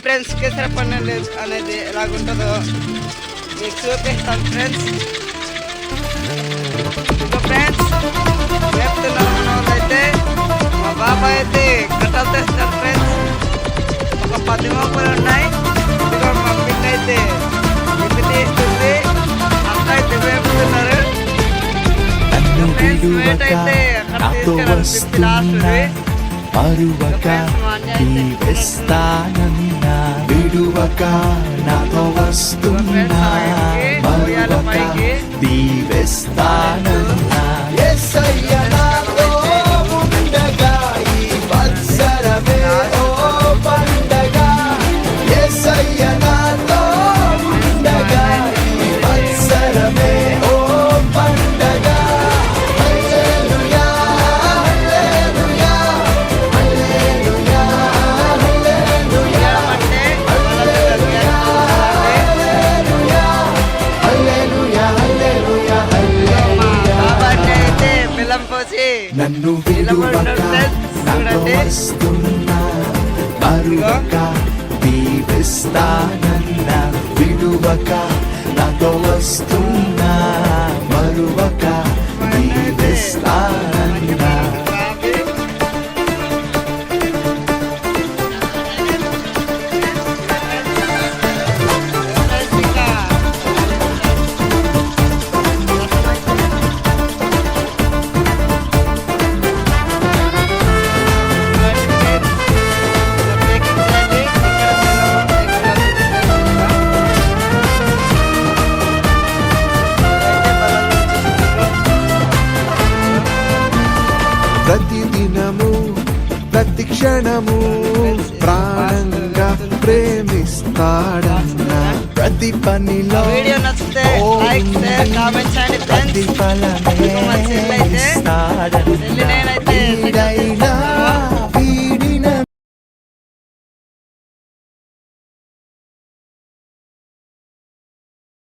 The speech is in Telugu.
ఫ్రెండ్స్ కేసర పన్నెండు అనేది ఎలాగుంటుందో మీకు చూపిస్తాను ఫ్రెండ్స్ ఫ్రెండ్స్ వాళ్ళైతే మా బాబాయ్ అయితే కట్టలు తెస్తారు ఫ్రెండ్స్ ఒక పది మొక్కలు ఉన్నాయి ఇదిగో మా పిల్ల అయితే ఇంటి తీస్తుంది అక్క అయితే వేపుతున్నారు ఫ్రెండ్స్ విడువక అయితే అక్కడ తీసుకెళ్ళాలి లాస్ట్ నీవెస్తానన్నా విడువక నాతో వస్తున్నా. మరువక పోసి నన్ను విడువక నాతో వస్తున్నా మరువక దీవిస్తానన్నా విడువక నాతో వస్తున్నా మరువక దీవిస్తానన్నా ప్రతిదినము ప్రతి క్షణము ప్రాణంగా ప్రేమిస్తాడన్నా ప్రతి పనిలో వీడియో నచ్చితే లైక్ షేర్ కామెంట్ చేయండి. ఫ్రెండ్స్ ప్రతిఫలమే మా చెల్లి అయితే ఇస్తాడన్నా